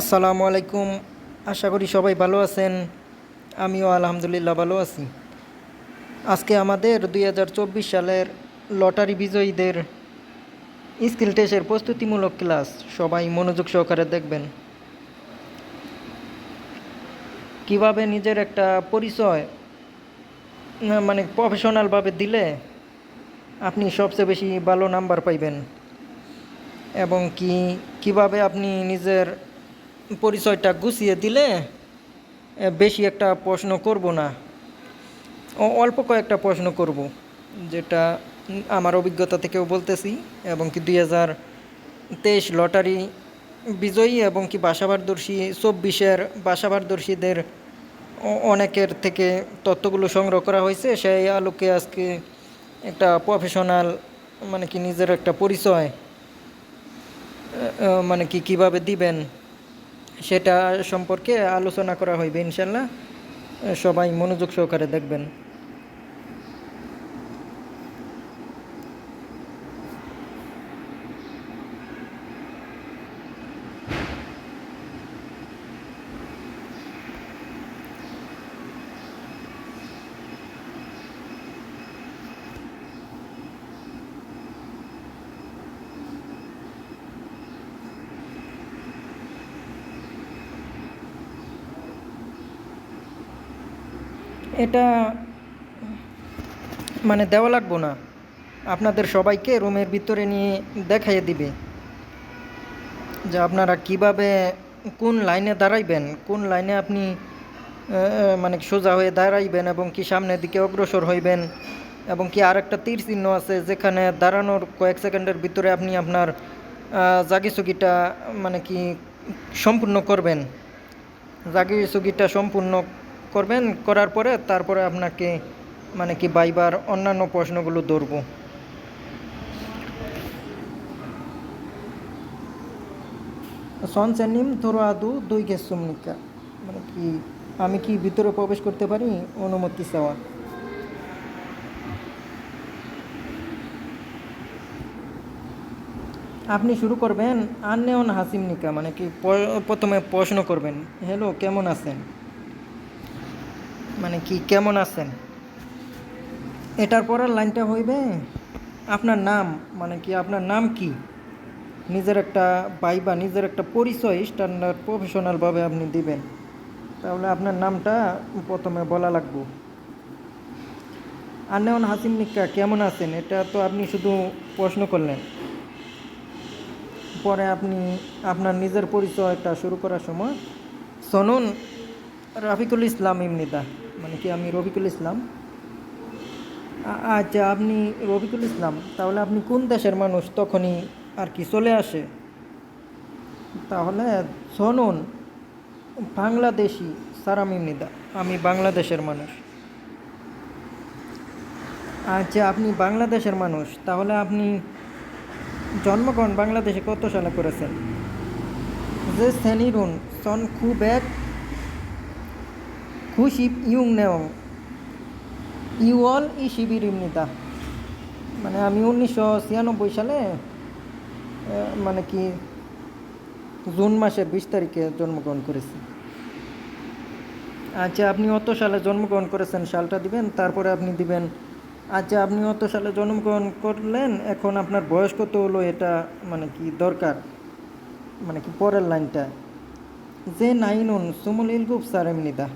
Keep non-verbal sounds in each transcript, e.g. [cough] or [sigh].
আসসালামু আলাইকুম। আশা করি সবাই ভালো আছেন। আমিও আলহামদুলিল্লাহ ভালো আছি। আজকে আমাদের দুই হাজার চব্বিশ সালের লটারি বিজয়ীদের স্কিল টেস্টের প্রস্তুতিমূলক ক্লাস। সবাই মনোযোগ সহকারে দেখবেন। কীভাবে নিজের একটা পরিচয় মানে প্রফেশনালভাবে দিলে আপনি সবচেয়ে বেশি ভালো নাম্বার পাইবেন? এবং কি, কীভাবে আপনি নিজের পরিচয়টা গুছিয়ে দিলে বেশি একটা প্রশ্ন করব না। অল্প কয়েকটা প্রশ্ন করব, যেটা আমার অভিজ্ঞতা থেকেও বলতেছি, এবং কি দুই হাজার তেইশ লটারি বিজয়ী এবং কি বাসাবারদর্শী, চব্বিশের বাসাবারদর্শীদের অনেকের থেকে তথ্যগুলো সংগ্রহ করা হয়েছে। সেই আলোকে আজকে একটা প্রফেশনাল মানে কি নিজের একটা পরিচয় মানে কি কীভাবে দিবেন সেটা সম্পর্কে আলোচনা করা হইবে ইনশাল্লাহ। সবাই মনোযোগ সহকারে দেখবেন। এটা মানে দেওয়া লাগবো না। আপনাদের সবাইকে রুমের ভিতরে নিয়ে দেখাইয়ে দিবে। যে আপনারা কীভাবে, কোন লাইনে দাঁড়াইবেন, কোন লাইনে আপনি মানে সোজা হয়ে দাঁড়াইবেন এবং কি সামনের দিকে অগ্রসর হইবেন এবং কি আরেকটা তীর চিহ্ন আছে যেখানে দাঁড়ানোর কয়েক সেকেন্ডের ভিতরে আপনি আপনার জাগিসুগিটা মানে কি, সম্পূর্ণ করবেন। জাগিসুগিটা সম্পূর্ণ করবেন, করার পরে তারপরে আপনাকে মানে কি বাইবার অন্যান্য প্রশ্নগুলো ধরবো। সনসেনিম থোরাদু দুই গেসুমনিকা মানে কি আমি কি ভিতরে প্রবেশ করতে পারি? অনুমতি চাওয়া। আপনি শুরু করবেন আন্নেওন হাসিমনিকা মানে কি প্রথমে প্রশ্ন করবেন। হ্যালো, কেমন আছেন? মানে কি, কেমন আছেন? এটার পরের লাইনটা হইবে আপনার নাম মানে কি আপনার নাম কি? নিজের একটা বাইবা নিজের একটা পরিচয় স্ট্যান্ডার্ড প্রফেশনালভাবে আপনি দিবেন। তাহলে আপনার নামটা প্রথমে বলা লাগবো। আন্নেওন হাসিম নিকা কেমন আছেন? এটা তো আপনি শুধু প্রশ্ন করলেন। পরে আপনি আপনার নিজের পরিচয়টা শুরু করার সময় শুনুন রাফিকুল ইসলাম ইমনিদা মানে কি আমি রফিকুল ইসলাম? আচ্ছা আপনি রবিকুল ইসলাম, তাহলে আপনি কোন দেশের মানুষ? তখনই আর কি চলে আসে? তাহলে শুনুন, বাংলাদেশি সারাম ইমনিদা আমি বাংলাদেশের মানুষ। আচ্ছা আপনি বাংলাদেশের মানুষ, তাহলে আপনি জন্মগ্রহণ বাংলাদেশে কত সালে করেছেন? যে সেনিরুন সন খুব এক খুশিপ ইউং নেওং। ইউঅল ই শিবির ইমনিতা মানে আমি উনিশশো ছিয়ানব্বই সালে মানে কি, জুন মাসের বিশ তারিখে জন্মগ্রহণ করেছি। আচ্ছা আপনি অত সালে জন্মগ্রহণ করেছেন, সালটা দিবেন, তারপরে আপনি দিবেন। আচ্ছা আপনি অত সালে জন্মগ্রহণ করলেন, এখন আপনার বয়স কত হলো এটা মানে কি, দরকার? মানে কি, পরের লাইনটা। যে নাইনুন, সুমুল ইলগুপ স্যার এমনিদা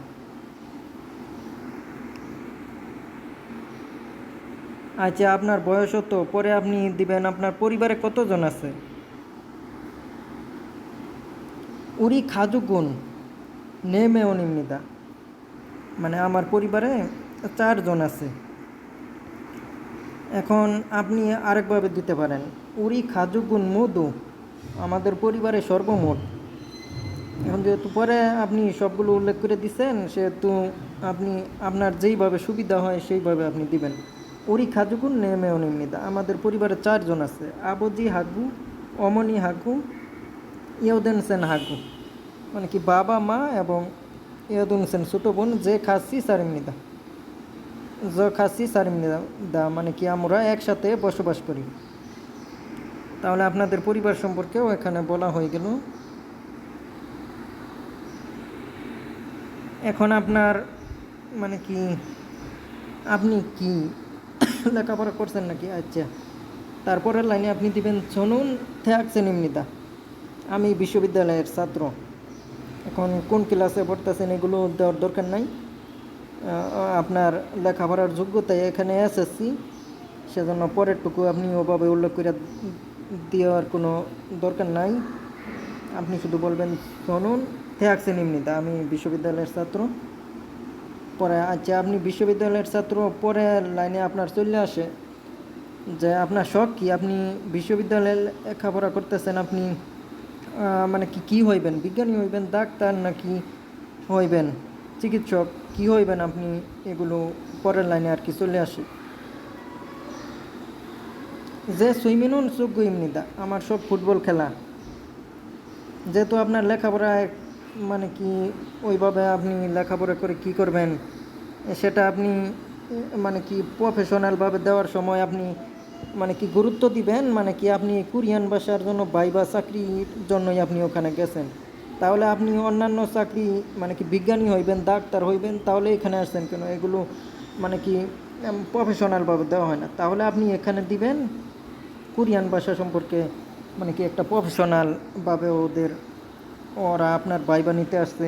আচ্ছা আপনার বয়স তো, পরে আপনি দিবেন, আপনার পরিবারে কতজন আছে? উরি খাজুগুন নেমে অনিমিদা মানে আমার পরিবারে চারজন আছে। এখন আপনি আরেকভাবে দিতে পারেন। উরি খাজুগুন মধু, আমাদের পরিবারে সর্বমোট। এখন যেহেতু পরে আপনি সবগুলো উল্লেখ করে দিচ্ছেন সেহেতু আপনি, আপনার যেইভাবে সুবিধা হয়, সেইভাবে আপনি দিবেন। ওরি খাজুকুন নেমে অনিমিদা আমাদের পরিবারে চারজন আছে, আবজি হাগু, অমনি হাগু, ইয়দেন সেন হাগু। মানে কি বাবা, মা এবং ইয়দুন সেন ছোটো বোন, যে খাসি সারিমনিদা যে খাসি দা মানে কি আমরা একসাথে বসবাস করি। তাহলে আপনাদের পরিবার সম্পর্কেও এখানে বলা হয়ে গেল। এখন আপনার মানে কি, আপনি কি [laughs] লেখাপড়া করছেন নাকি? আচ্ছা। তারপরের লাইনে আপনি দিবেন শুনুন থাকছেন এমনিতা আমি বিশ্ববিদ্যালয়ের ছাত্র। এখন কোন ক্লাসে পড়তেছেন এগুলো দেওয়ার দরকার নাই। আপনার লেখাপড়ার যোগ্যতায় এখানে এসএসসি। সেজন্য পরেরটুকু আপনি ওভাবে উল্লেখ করে দেওয়ার কোনো দরকার নাই। আপনি শুধু বলবেন শুনুন থাকছেন এমনিতা আমি বিশ্ববিদ্যালয়ের ছাত্র। পরে আচ্ছা আপনি বিশ্ববিদ্যালয়ের ছাত্র পরে লাইনে আপনার চলে আসে। যে আপনার শখ কি? আপনি বিশ্ববিদ্যালয়ে লেখাপড়া করতেছেন, আপনি মানে কি কি হইবেন? বিজ্ঞানী হইবেন, ডাক্তার নাকি হইবেন? চিকিৎসক কি হইবেন আপনি? এগুলো পরের লাইনে আর কি চলে আসে। যে সুইমিনুন সুখ এমনিদা আমার সব ফুটবল খেলা। যেহেতু আপনার লেখাপড়ায় মানে কি ওইভাবে আপনি লেখাপড়া করে কি করবেন? সেটা আপনি মানে কি প্রফেশনালভাবে দেওয়ার সময় আপনি মানে কি গুরুত্ব দিবেন? মানে কি আপনি কোরিয়ান ভাষার জন্য বাইবা চাকরির জন্যই আপনি ওখানে গেছেন? তাহলে আপনি অন্যান্য চাকরি মানে কি বিজ্ঞানী হইবেন, ডাক্তার হইবেন, তাহলে এখানে আসছেন কেন? এগুলো মানে কি প্রফেশনালভাবে দেওয়া হয় না। তাহলে আপনি এখানে দিবেন কোরিয়ান ভাষা সম্পর্কে মানে কি একটা প্রফেশনালভাবে ওদের ওরা আপনার বাইবা নিতে আসছে।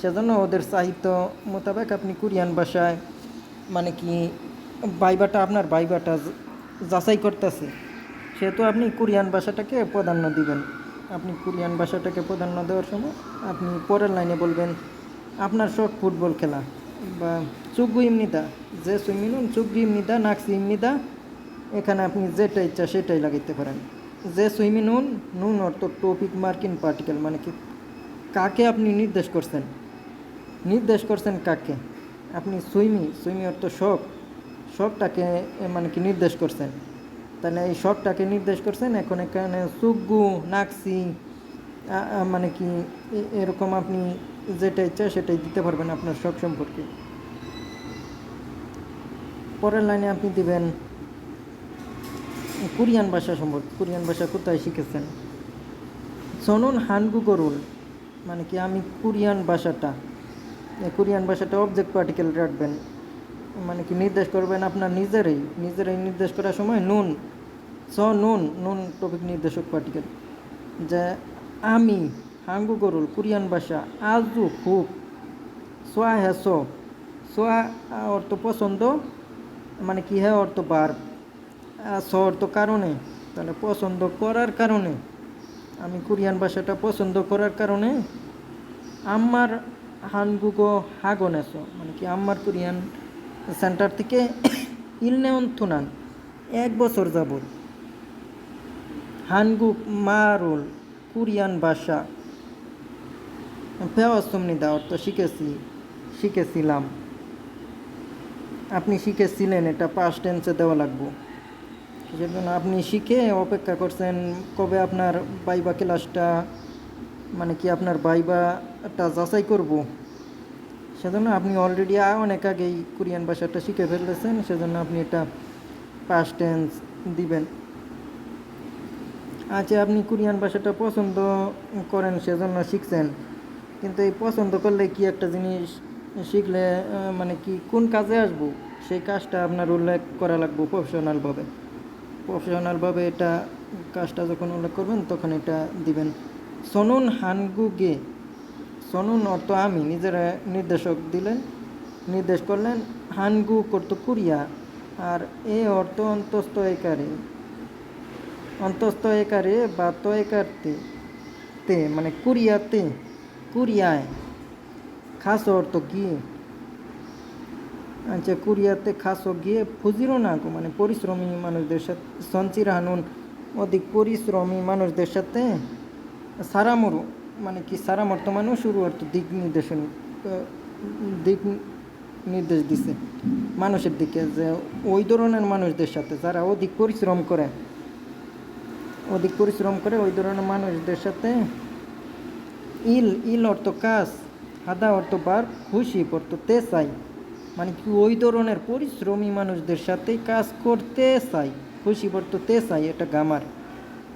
সেজন্য ওদের সাহিত্য মোতাবেক আপনি কোরিয়ান ভাষায় মানে কি, বাইবাটা আপনার বাইবাটা যাচাই করতেছে। সেহেতু আপনি কোরিয়ান ভাষাটাকে প্রাধান্য দিবেন। আপনি কোরিয়ান ভাষাটাকে প্রাধান্য দেওয়ার সময় আপনি পরের লাইনে বলবেন, আপনার শখ ফুটবল খেলা বা চুগু ইমনিদা যে সুইমিনুন চুগু ইমনিদা নাকসি ইমনিদা, এখানে আপনি যেটা ইচ্ছা সেটাই লাগাইতে পারেন। যে সুইমি নুন নুন অর্থ টপিক মার্কিন পার্টিকেল মানে কি কাকে আপনি নির্দেশ করছেন? নির্দেশ করছেন কাকে? আপনি সুইমি সুইমি অর্থ শখ। শখটাকে মানে কি নির্দেশ করছেন? তাহলে এই শখটাকে নির্দেশ করছেন, এখন এখানে সুগু নাকসি মানে কি এরকম আপনি যেটা ইচ্ছা সেটাই দিতে পারবেন আপনার শখ সম্পর্কে। পরের লাইনে আপনি দিবেন, কোরিয়ান ভাষা সম্পর্কে। কোরিয়ান ভাষা কোথায় শিখেছেন? সনুন হানগু গরুল মানে কি, আমি কোরিয়ান ভাষাটা কোরিয়ান ভাষাটা অবজেক্ট পার্টিকেল রাখবেন। মানে কি, নির্দেশ করবেন আপনার নিজেরই নিজেরই নির্দেশ করার সময় নুন, স, নুন নুন টপিক নির্দেশক পার্টিকেল যে আমি, হাঙ্গু গরুল কোরিয়ান ভাষা, আজু খুব, সোয়া সো, সোয়া অর্থ পছন্দ মানে কি হ্যাঁ অর্থ বার স অর্থ কারণে, তাহলে পছন্দ করার কারণে। আমি কোরিয়ান ভাষাটা পছন্দ করার কারণে আমার হানগুগো হাগনেসো মানে কি আমার কোরিয়ান সেন্টার থেকে ইলনেওন থুনান এক বছর যাবত হানগুক মারুল কোরিয়ান ভাষা পেওয়াসুমনিদা অর্থ শিখেছি, শিখেছিলাম। আপনি শিখেছিলেন এটা পাস্ট টেন্সে দেওয়া লাগবো। কিসের জন্য আপনি শিখে অপেক্ষা করছেন কবে আপনার বাইবা ক্লাসটা মানে কি আপনার বাইবাটা যাচাই করব। সেজন্য আপনি অলরেডি অনেক আগেই কোরিয়ান ভাষাটা শিখে ফেলেছেন, সেজন্য আপনি এটা পাস্ট টেন্স দিবেন। আচ্ছা আপনি কোরিয়ান ভাষাটা পছন্দ করেন সেজন্য শিখছেন। কিন্তু এই পছন্দ করলে কি একটা জিনিস শিখলে মানে কি কোন কাজে আসব? সেই কাজটা আপনার উল্লেখ করা লাগবে প্রফেশনালভাবে প্রফেশনালভাবে এটা কাজটা যখন উল্লেখ করবেন, তখন এটা দিবেন। সনুন হানগুগে, সনুন অর্থ আমি, নিজের নির্দেশক দিলেন, নির্দেশ করলেন, হানগু করতো কুরিয়া, আর এ অর্থ অন্তস্থ একারে। অন্তস্থ একারে বা তয়কারতে, তে মানে কুরিয়াতে, কুরিয়ায়। খাস অর্থ গিয়ে আচ্ছা কুরিয়াতে খাসও গিয়ে ফুজিরও না মানে পরিশ্রমী মানুষদের সাথে সঞ্চির হানুন অধিক পরিশ্রমী মানুষদের সাথে সারামরু মানে কি সারামর তো মানে শুরু অর্থ দিক নির্দেশন দিক নির্দেশ দিছে মানুষের দিকে, যে ওই ধরনের মানুষদের সাথে যারা অধিক পরিশ্রম করে, অধিক পরিশ্রম করে ওই ধরনের মানুষদের সাথে ইল ইল অর্থ কাজ হাদা অর্থ বার, খুশি অর্থ তে চাই। মানে কি ওই ধরনের পরিশ্রমী মানুষদের সাথে কাজ করতে চাই, খুশি অর্থ তে চাই, এটা গামার।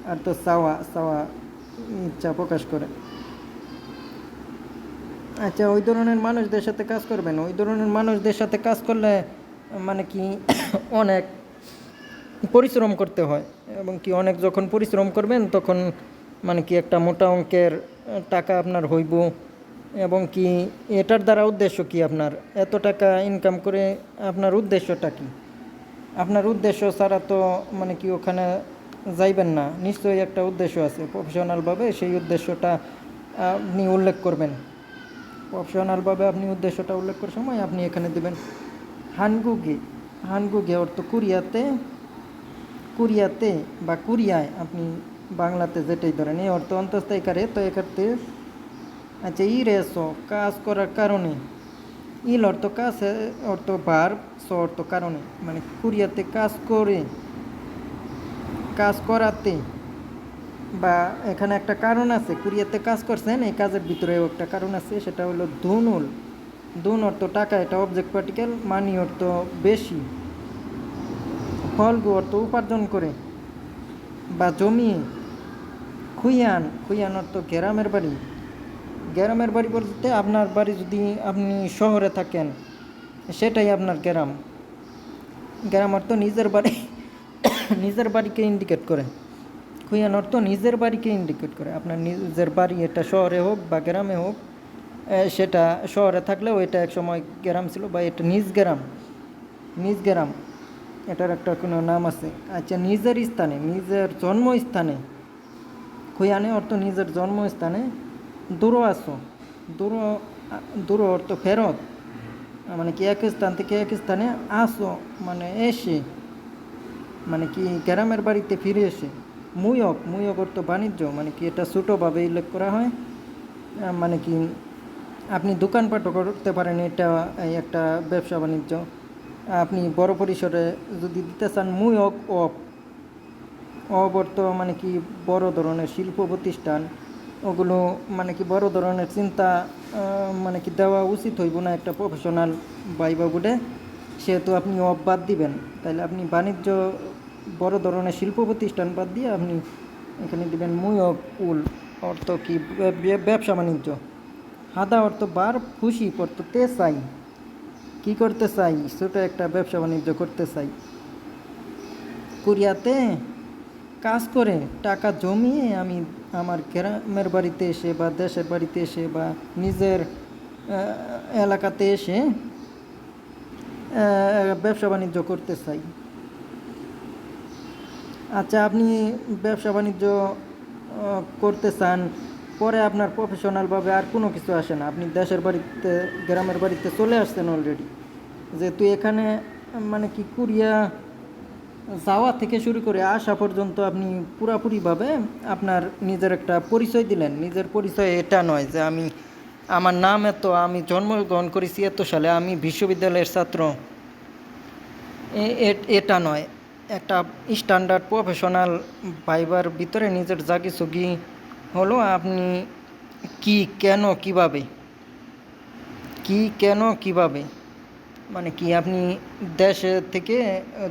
আর তো চাওয়া চাওয়া ইচ্ছা প্রকাশ করে। আচ্ছা ওই ধরনের মানুষদের সাথে কাজ করবেন। ওই ধরনের মানুষদের সাথে কাজ করলে মানে কি [coughs] অনেক পরিশ্রম করতে হয়। এবং কি অনেক যখন পরিশ্রম করবেন, তখন মানে কি একটা মোটা অঙ্কের টাকা আপনার হইব। এবং কি এটার দ্বারা উদ্দেশ্য কি আপনার? এত টাকা ইনকাম করে আপনার উদ্দেশ্যটা কি? আপনার উদ্দেশ্য ছাড়া তো মানে কি ওখানে যাইবেন না। নিশ্চয়ই একটা উদ্দেশ্য আছে। প্রফেশনালভাবে সেই উদ্দেশ্যটা আপনি উল্লেখ করবেন। প্রফেশনালভাবে আপনি উদ্দেশ্যটা উল্লেখ করার সময় আপনি এখানে দেবেন। হানগুগে হানগুগে অর্থ কোরিয়াতে কোরিয়াতে বা কোরিয়ায় আপনি বাংলাতে যেটাই ধরেন, এই অর্থ অন্তস্থায়ীকারে তো এক্ষেত্রে আচ্ছা ই রেসো কাজ করার কারণে ইল অর্থ কাজ অর্থ বার স অর্থ কারণে মানে কোরিয়াতে কাজ করে কাজ করাতে বা এখানে একটা কারণ আছে কোরিয়াতে কাজ করছেন এই কাজের ভিতরেও একটা কারণ আছে সেটা হলো ধুনুল ধুন অর্থ টাকা এটা অবজেক্ট পার্টিকেল মানি অর্থ বেশি ফলগু অর্থ উপার্জন করে বা জমিয়ে খুইয়ান খুইয়ান অর্থ গ্রামের বাড়ি গ্রামের বাড়ি বলতে আপনার বাড়ি যদি আপনি শহরে থাকেন, সেটাই আপনার গ্রাম। গ্রাম অর্থ নিজের বাড়ি, নিজের বাড়িকে ইন্ডিকেট করে। খুইয়ান অর্থ নিজের বাড়িকে ইন্ডিকেট করে। আপনার নিজের বাড়ি এটা শহরে হোক বা গ্রামে হোক সেটা শহরে থাকলেও এটা এক সময় গ্রাম ছিল বা এটা নিজ গ্রাম নিজ গ্রাম। এটার একটা কোনো নাম আছে। আচ্ছা নিজের স্থানে, নিজের জন্মস্থানে খুয়ানে অর্থ নিজের জন্মস্থানে দূর আসো। দূর দূর অর্থ ফেরত। মানে কি এক স্থান থেকে এক স্থানে আসো মানে এসে মানে কি গ্রামের বাড়িতে ফিরে এসে। মুয়ক মুয়ক অর্থ বাণিজ্য মানে কি এটা ছোটোভাবে উল্লেখ করা হয়। মানে কি আপনি দোকানপাটও করতে পারেন, এটা একটা ব্যবসা বাণিজ্য। আপনি বড় পরিসরে যদি দিতে চান মুয়ক অফ অব অর্থ মানে কি বড় ধরনের শিল্প প্রতিষ্ঠান। ওগুলো মানে কি বড় ধরনের চিন্তা মানে কি দেওয়া উচিত হইব না একটা প্রফেশনাল বাইবা বুডে সেহেতু আপনি অফ বাদ দিবেন। তাহলে আপনি বাণিজ্য বড় ধরনের শিল্প প্রতিষ্ঠান বাদ দিয়ে আপনি এখানে দিবেন মুয়ক উল, অর্থ কি ব্যবসা বাণিজ্য। হাদা অর্থ বার খুশি করতে চাই। কী করতে চাই? ছোটো একটা ব্যবসা বাণিজ্য করতে চাই। কোরিয়াতে কাজ করে, টাকা জমিয়ে আমি আমার গ্রামের বাড়িতে এসে বা দেশের বাড়িতে এসে বা নিজের এলাকাতে এসে ব্যবসা বাণিজ্য করতে চাই। আচ্ছা আপনি ব্যবসা বাণিজ্য করতে চান, পরে আপনার প্রফেশনালভাবে আর কোনো কিছু আসে না। আপনি দেশের বাড়িতে, গ্রামের বাড়িতে চলে আসছেন অলরেডি যেহেতু এখানে মানে কি, কুরিয়া যাওয়া থেকে শুরু করে আসা পর্যন্ত আপনি পুরাপুরিভাবে আপনার নিজের একটা পরিচয় দিলেন। নিজের পরিচয় এটা নয় যে আমি, আমার নাম এত, আমি জন্মগ্রহণ করেছি এত সালে, আমি বিশ্ববিদ্যালয়ের ছাত্র। এটা নয়। একটা স্ট্যান্ডার্ড প্রফেশনাল ভাইবার ভিতরে নিজের জাগি সুগি হলো, আপনি কি, কেন, কীভাবে? কি, কেন, কীভাবে? মানে কি, আপনি দেশে থেকে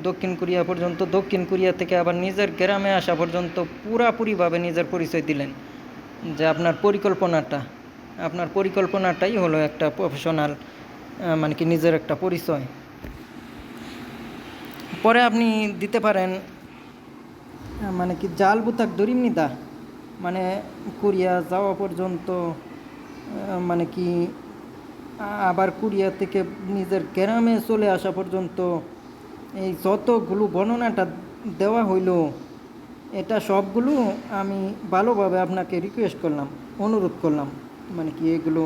দক্ষিণ কোরিয়া পর্যন্ত, দক্ষিণ কোরিয়া থেকে আবার নিজের গ্রামে আসা পর্যন্ত পুরাপুরিভাবে নিজের পরিচয় দিলেন যে আপনার পরিকল্পনাটা, আপনার পরিকল্পনাটাই হলো একটা প্রফেশনাল মানে কি নিজের একটা পরিচয়। পরে আপনি দিতে পারেন মানে কি জাল বুতাক দরিমনিদা মানে কোরিয়া যাওয়া পর্যন্ত মানে কি আবার কোরিয়া থেকে নিজের গ্রামে চলে আসা পর্যন্ত এই যতগুলো বর্ণনাটা দেওয়া হইল, এটা সবগুলো আমি ভালোভাবে আপনাকে রিকোয়েস্ট করলাম, অনুরোধ করলাম মানে কি এগুলো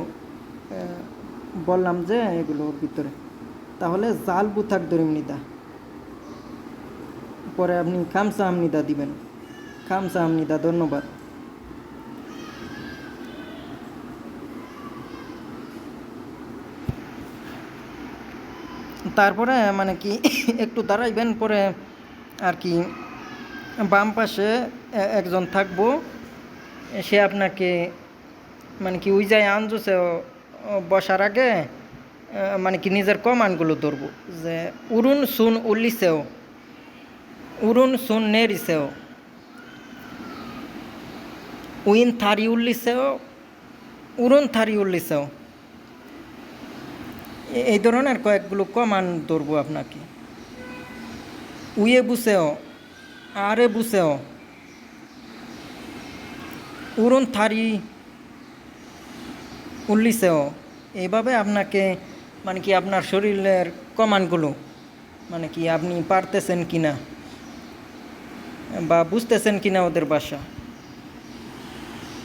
বললাম যে এগুলোর ভিতরে। তাহলে জাল বুথাক দরিমনিদা পরে আপনি খামসা আমনিদা দিবেন। খামসা আমনিদা, ধন্যবাদ। তারপরে মানে কি, একটু দাঁড়াইবেন, পরে আর কি, বাম পাশে একজন থাকব। সে আপনাকে মানে কি, ওই যায় আনজোসে বসার আগে মানে কি, নিজের কমান্ডগুলো ধরবো। যে, উরুন সুন উল্লিসেও, উরুন সুন নেরিসেও, উইন থারি উল্লিসেও, উরুন থারি উল্লিসেও। এই ধরনের কয়েকগুলো কমান ধরবো আপনাকে। উয়ে বুসেও, আরে বুসেও উড়ন থারি, উল্লিসেও এইভাবে আপনাকে মানে কি আপনার শরীরের কমানগুলো মানে কি আপনি পারতেছেন কিনা বা বুঝতেছেন কিনা ওদের বাসা